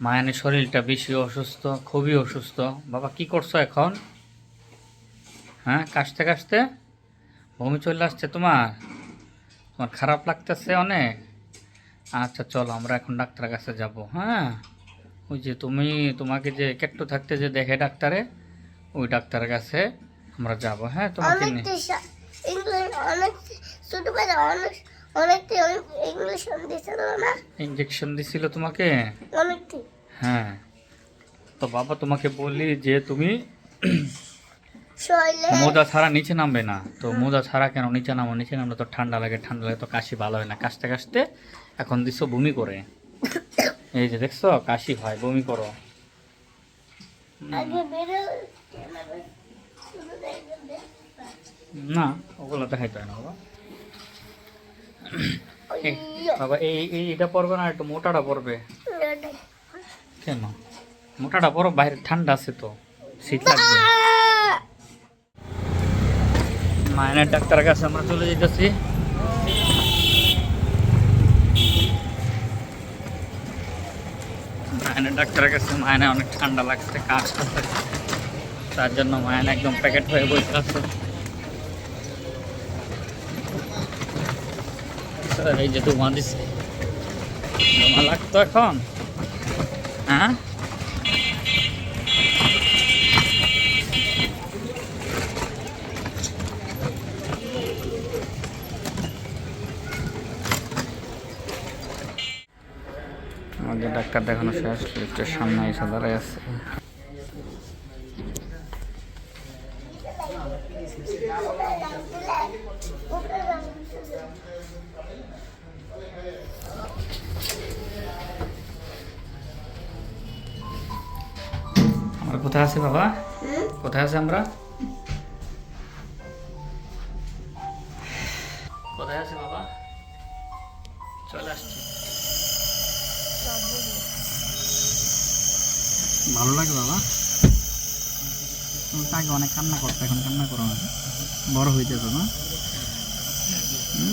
মায়ানের শরীরটা বেশি অসুস্থ খুবই অসুস্থ। বাবা কি করছ এখন? হ্যাঁ কাশতে কাশতে? বমি চলে আসছে তোমার? তোমার খারাপ লাগতেছে অনেক? আচ্ছা চলো আমরা এখন ডাক্তারের কাছে যাব হ্যাঁ? ওই যে তুমি তোমাকে যে একটু থাকতে যে দেখে ডাক্তারে ওই ডাক্তারের কাছে আমরা যাব হ্যাঁ তোমাকে নিয়ে। অনেক ছোটবেলা অনেক অনেকটা ইংলিশ দিয়েছিল না ইঞ্জেকশন দিছিল তোমাকে? অনেকটি। হ্যাঁ। তো বাবা তোমাকে বললি যে তুমি মোজা ছাড়া নিচে নামবে না। তো মোজা ছাড়া কেন নিচে নামো? নিচে নামলে তো ঠান্ডা লাগে ঠান্ডা লাগে তো কাশি ভালো হয় না। কাশতে কাশতে এখন দিছো বমি করে। এই যে দেখছ কাশি হয় বমি করো। না ওগুলো দেখাইতে হয় না বাবা। বাবা এই এই এটা পড়বে না, একটু মোটাটা পড়বে কেন? মোটাটা পড়ো বাইরে ঠান্ডা আছে তো, শীত লাগবে। মায়নের ডাক্তারের কাছে আমরা চলে যেতেছি মায়নের ডাক্তারের কাছে মায়নে অনেক ঠান্ডা লাগছে, কাজ করতে তার জন্য মায়ন একদম প্যাকেট হয়ে বসে আছে। এই যে ধোঁয়া দিছে। লাগতো এখন। হ্যাঁ? আমাদের ডাক্তার দেখানো শেষ লিফটের সামনে এসে দাঁড়ায় আছে। আমরা কোথায় আছি বাবা? কোথায় আছি আমরা? কোথায় আছি বাবা? চলে আসছি। ভালো লাগে বাবা। তুমি আগে অনেক কান্না করতো এখন কান্না করো না। বড় হয়ে যেত না হুম?